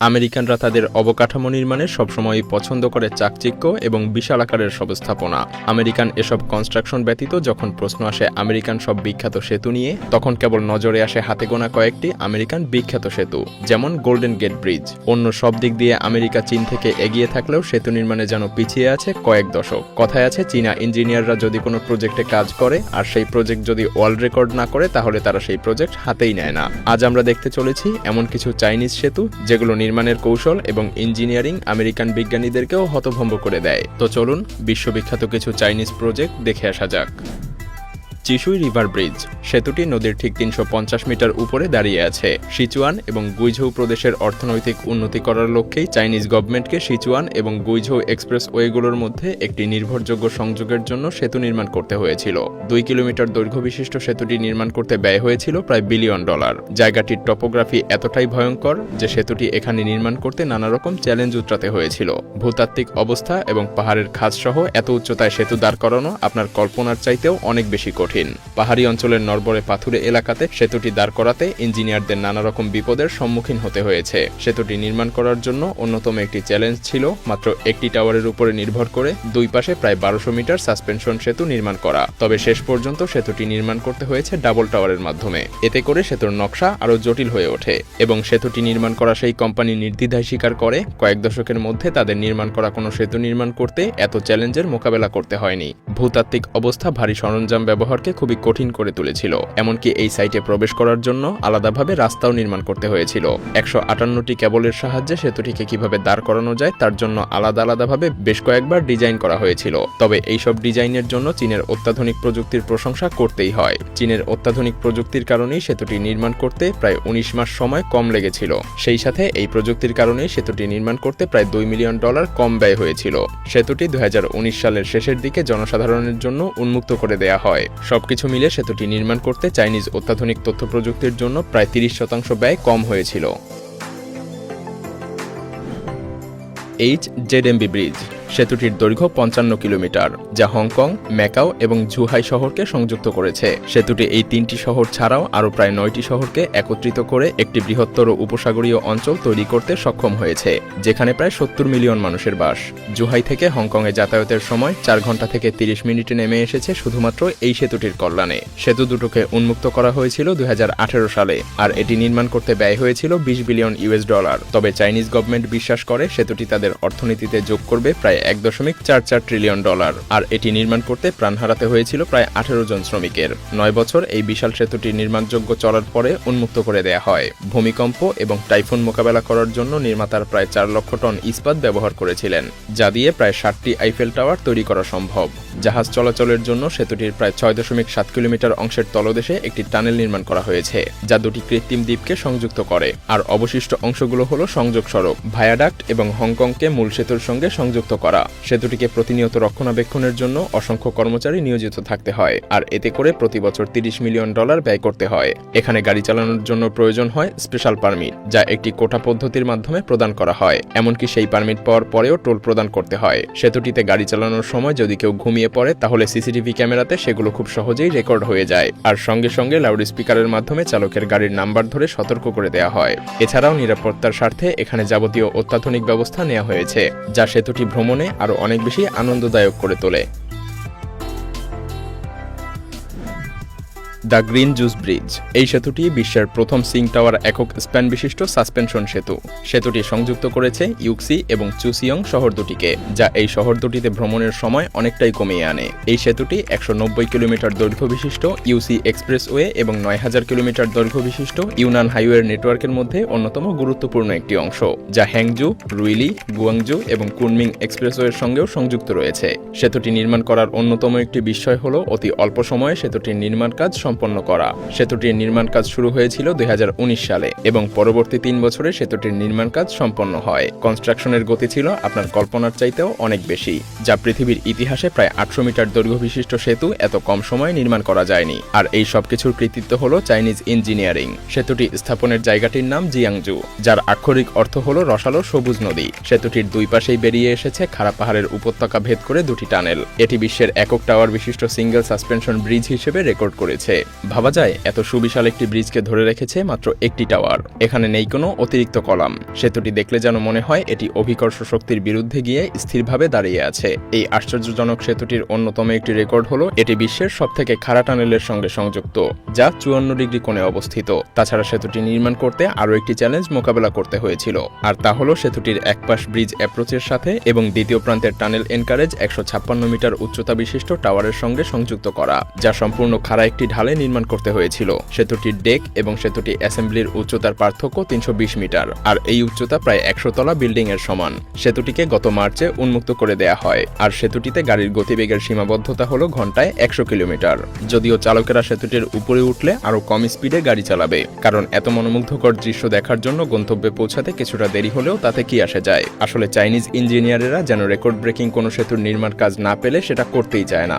আমেরিকানরা তাদের অবকাঠামো নির্মাণে সবসময়ই পছন্দ করে চাকচিক্য এবং বিশাল আকারের সব স্থাপনা আমেরিকান এসব কনস্ট্রাকশন ব্যতীত যখন প্রশ্ন আসে আমেরিকান সব বিখ্যাত সেতু নিয়ে, তখন কেবল নজরে আসে হাতে গোনা কয়েকটি আমেরিকান বিখ্যাত সেতু, যেমন গোল্ডেন গেট ব্রিজ অন্য সব দিক দিয়ে আমেরিকা চীন থেকে এগিয়ে থাকলেও সেতু নির্মাণে যেন পিছিয়ে আছে কয়েক দশক। কথায় আছে, চীনা ইঞ্জিনিয়াররা যদি কোনো প্রজেক্টে কাজ করে, আর সেই প্রজেক্ট যদি ওয়ার্ল্ড রেকর্ড না করে, তাহলে তারা সেই প্রজেক্ট হাতেই নেয় না। আজ আমরা দেখতে চলেছি এমন কিছু চাইনিজ সেতু, যেগুলো নির্মাণের কৌশল এবং ইঞ্জিনিয়ারিং আমেরিকান বিজ্ঞানীদেরকেও হতভম্ব করে দেয়। তো চলুন, বিশ্ববিখ্যাত কিছু চাইনিজ প্রজেক্ট দেখে আসা যাক। Chishui river bridge. সেতুটি নদীর ঠিক তিনশো পঞ্চাশ মিটার উপরে দাঁড়িয়ে আছে। সিচুয়ান এবং গুইঝৌ প্রদেশের অর্থনৈতিক উন্নতি করার লক্ষ্যেই চাইনিজ গভর্নমেন্টকে সিচুয়ান এবং গুইঝৌ এক্সপ্রেস ওয়েগুলোর মধ্যে একটি নির্ভরযোগ্য সংযোগের জন্য সেতু নির্মাণ করতে হয়েছিল। দুই কিলোমিটার দৈর্ঘ্য বিশিষ্ট সেতুটি নির্মাণ করতে ব্যয় হয়েছিল প্রায় বিলিয়ন ডলার। জায়গাটির টপোগ্রাফি এতটাই ভয়ঙ্কর যে সেতুটি এখানে নির্মাণ করতে নানা রকম চ্যালেঞ্জ উতরাতে হয়েছিল। ভূতাত্ত্বিক অবস্থা এবং পাহাড়ের খাতসহ এত উচ্চতায় সেতু দাঁড় করানো আপনার কল্পনার চাইতেও অনেক বেশি কঠিন। পাহাড়ি অঞ্চলের নরবরে পাথুরে এলাকাতে সেতুটি দাঁড় করাতে ইঞ্জিনিয়ারদের নানা রকম বিপদের সম্মুখীন হতে হয়েছে। সেতুটি নির্মাণ করার জন্য অন্যতম একটি চ্যালেঞ্জ ছিল মাত্র একটি টাওয়ারের উপরে নির্ভর করে দুই পাশে প্রায় বারোশো মিটার সাসপেনশন সেতু নির্মাণ করা। তবে শেষ পর্যন্ত সেতুটি নির্মাণ করতে হয়েছে ডাবল টাওয়ারের মাধ্যমে। এতে করে সেতুর নকশা আরও জটিল হয়ে ওঠে এবং সেতুটি নির্মাণ করা সেই কোম্পানি নির্দ্বিধায় স্বীকার করে, কয়েক দশকের মধ্যে তাদের নির্মাণ করা কোনো সেতু নির্মাণ করতে এত চ্যালেঞ্জের মোকাবেলা করতে হয়নি। ভূতাত্ত্বিক অবস্থা ভারী সরঞ্জাম ব্যবহারকে খুবই কঠিন করে তুলেছিল। এমনকি এই সাইটে প্রবেশ করার জন্য আলাদাভাবে রাস্তাও নির্মাণ করতে হয়েছিল। একশো আটান্নটি কেবলের সাহায্যে সেতুটিকে কীভাবে দাঁড় করানো যায় তার জন্য আলাদা আলাদাভাবে বেশ কয়েকবার ডিজাইন করা হয়েছিল। তবে এইসব ডিজাইনের জন্য চীনের অত্যাধুনিক প্রযুক্তির প্রশংসা করতেই হয়। চীনের অত্যাধুনিক প্রযুক্তির কারণেই সেতুটি নির্মাণ করতে প্রায় উনিশ মাস সময় কম লেগেছিল। সেই সাথে এই প্রযুক্তির কারণেই সেতুটি নির্মাণ করতে প্রায় দুই মিলিয়ন ডলার কম ব্যয় হয়েছিল। সেতুটি দুই হাজার উনিশ সালের শেষের দিকে জনসাধারণের জন্য উন্মুক্ত করে দেয়া হয়। সবকিছু মিলে সেতুটি নির্মাণ করতে চাইনিজ অত্যাধুনিক তথ্য প্রযুক্তির জন্য প্রায় তিরিশ শতাংশ ব্যয় কম হয়েছিল। এইচ জেডএমবি ব্রিজ সেতুটির দৈর্ঘ্য পঞ্চান্ন কিলোমিটার, যা হংকং, ম্যাকাও এবং জুহাই শহরকে সংযুক্ত করেছে। সেতুটি এই তিনটি শহর ছাড়াও আরও প্রায় নয়টি শহরকে একত্রিত করে একটি বৃহত্তর উপসাগরীয় অঞ্চল তৈরি করতে সক্ষম হয়েছে, যেখানে প্রায় সত্তর মিলিয়ন মানুষের বাস। জুহাই থেকে হংকংয়ে যাতায়াতের সময় চার ঘণ্টা থেকে তিরিশ মিনিটে নেমে এসেছে শুধুমাত্র এই সেতুটির কল্যাণে। সেতু দুটোকে উন্মুক্ত করা হয়েছিল দু হাজার আঠেরো সালে, আর এটি নির্মাণ করতে ব্যয় হয়েছিল বিশ বিলিয়ন ইউএস ডলার। তবে চাইনিজ গভর্নমেন্ট বিশ্বাস করে সেতুটি তাদের অর্থনীতিতে যোগ করবে প্রায় এক দশমিক চার চার ট্রিলিয়ন ডলার। আর এটি নির্মাণ করতে প্রাণ হারাতে হয়েছিল প্রায় আঠেরো জন শ্রমিকের। নয় বছর এই বিশাল সেতুটি নির্মাণযোগ্য চলার পরে উন্মুক্ত করে দেয়া হয়। ভূমিকম্প এবং টাইফুন মোকাবেলা করার জন্য নির্মাতার প্রায় চার লক্ষ টন ইস্পাত ব্যবহার করেছিলেন, যা দিয়ে প্রায় ষাটটি আইফেল টাওয়ার তৈরি করা সম্ভব। জাহাজ চলাচলের জন্য সেতুটির প্রায় ছয় দশমিক সাত কিলোমিটার অংশের তলদেশে একটি টানেল নির্মাণ করা হয়েছে, যা দুটি কৃত্রিম দ্বীপকে সংযুক্ত করে। আর অবশিষ্ট অংশগুলো হল সংযোগ সড়ক ভায়াডাক্ট এবং হংকংকে মূল সেতুর সঙ্গে সংযুক্ত করা সেতুটিকে প্রতিনিয়ত রক্ষণাবেক্ষণের জন্য অসংখ্য কর্মচারী নিয়োজিত থাকতে হয়, আর এতে করে প্রতি বছর তিরিশ মিলিয়ন ডলার ব্যয় করতে হয়। এখানে গাড়ি চালানোর জন্য প্রয়োজন হয় স্পেশাল পারমিট, যা একটি কোটা পদ্ধতির মাধ্যমে প্রদান করা হয়, এমনকি সেই পারমিট পাওয়ার পরেও টোল প্রদান করতে হয়। সেতুটিতে গাড়ি চালানোর সময় যদি কেউ ঘুমিয়ে পড়ে, তাহলে সিসিটিভি ক্যামেরাতে সেগুলো খুব সহজেই রেকর্ড হয়ে যায়, আর সঙ্গে সঙ্গে লাউড স্পিকারের মাধ্যমে চালকের গাড়ির নাম্বার ধরে সতর্ক করে দেওয়া হয়। এছাড়াও নিরাপত্তার স্বার্থে এখানে যাবতীয় অত্যাধুনিক ব্যবস্থা নেওয়া হয়েছে, যা সেতুটি ভ্রমণে আরও অনেক বেশি আনন্দদায়ক করে তোলে। The green juice bridge. এই সেতুটি বিশ্বের প্রথম সিং টাওয়ার একক স্প্যান বিশিষ্ট সাসপেনশন সেতু। সেতুটি সংযুক্ত করেছে ইউক্সি এবং চুসিয়ং শহর দুটিকে, যা এই শহর দুটিতে ভ্রমণের সময় অনেকটাই কমিয়ে আনে। এই সেতুটি একশো নব্বই কিলোমিটার দৈর্ঘ্য বিশিষ্ট ইউসি এক্সপ্রেসওয়ে এবং নয় হাজার কিলোমিটার দৈর্ঘ্য বিশিষ্ট ইউনান হাইওয়ের নেটওয়ার্কের মধ্যে অন্যতম গুরুত্বপূর্ণ একটি অংশ, যা হ্যাংজু, রুইলি, গুয়াংজু এবং কুনমিং এক্সপ্রেসওয়ের সঙ্গেও সংযুক্ত রয়েছে। সেতুটি নির্মাণ করার অন্যতম একটি বিষয় হল অতি অল্প সময়ে সেতুটির নির্মাণ কাজ সম্পন্ন করা। সেতুটির নির্মাণ কাজ শুরু হয়েছিল দুই হাজার উনিশ সালে এবং পরবর্তী তিন বছরে সেতুটির নির্মাণ কাজ সম্পন্ন হয়। কনস্ট্রাকশনের গতি ছিল আপনার কল্পনার চাইতেও অনেক বেশি, যা পৃথিবীর ইতিহাসে প্রায় আটশো মিটার দৈর্ঘ্য বিশিষ্ট সেতু এত কম সময়ে নির্মাণ করা যায়নি। আর এই সব কিছুর কৃতিত্ব হল চাইনিজ ইঞ্জিনিয়ারিং। সেতুটি স্থাপনের জায়গাটির নাম জিয়াংজু, যার আক্ষরিক অর্থ হল রসালো সবুজ নদী। সেতুটির দুই পাশেই বেরিয়ে এসেছে খাড়া পাহাড়ের উপত্যকা ভেদ করে দুটি টানেল। এটি বিশ্বের একক টাওয়ার বিশিষ্ট সিঙ্গেল সাসপেনশন ব্রিজ হিসেবে রেকর্ড করেছে। ভাবা যায়, এত সুবিশাল একটি ব্রিজকে ধরে রেখেছে মাত্র একটি টাওয়ার। এখানে নেই কোনো অতিরিক্ত কলাম। সেতুটি দেখলে যেন মনে হয় এটি অভিকর্ষ শক্তির বিরুদ্ধে গিয়ে স্থিরভাবে দাঁড়িয়ে আছে। এই আশ্চর্যজনক সেতুটির অন্যতম একটি রেকর্ড হলো, এটি বিশ্বের সবথেকে খাড়া টানেলের সঙ্গে সংযুক্ত, যা চুয়ান্ন ডিগ্রি কোণে অবস্থিত। তাছাড়া সেতুটি নির্মাণ করতে আরও একটি চ্যালেঞ্জ মোকাবেলা করতে হয়েছিল, আর তা হলো সেতুটির একপাশ ব্রিজ অ্যাপ্রোচের সাথে এবং দ্বিতীয় প্রান্তের টানেল এনকারেজ একশো ছাপ্পান্ন মিটার উচ্চতা বিশিষ্ট টাওয়ারের সঙ্গে সংযুক্ত করা, যা সম্পূর্ণ খাড়া একটি ঢালে নির্মাণ করতে হয়েছিল। সেতুটির ডেক এবং সেতুটি অ্যাসেম্বলির উচ্চতার পার্থক্য তিনশো বিশ মিটার, আর এই উচ্চতা প্রায় একশো তলা বিল্ডিং এর সমান। সেতুটিকে গত মার্চে উন্মুক্ত করে দেয়া হয়, আর সেতুটিতে গাড়ির গতিবেগের সীমাবদ্ধতা হল ঘন্টায় একশো কিলোমিটার। যদিও চালকেরা সেতুটির উপরে উঠলে আরও কম স্পিডে গাড়ি চালাবে, কারণ এত মনোমুগ্ধকর দৃশ্য দেখার জন্য গন্তব্যে পৌঁছাতে কিছুটা দেরি হলেও তাতে কি আসে যায়? আসলে চাইনিজ ইঞ্জিনিয়ারেরা যেন রেকর্ড ব্রেকিং কোনো সেতুর নির্মাণ কাজ না পেলে সেটা করতেই চায় না।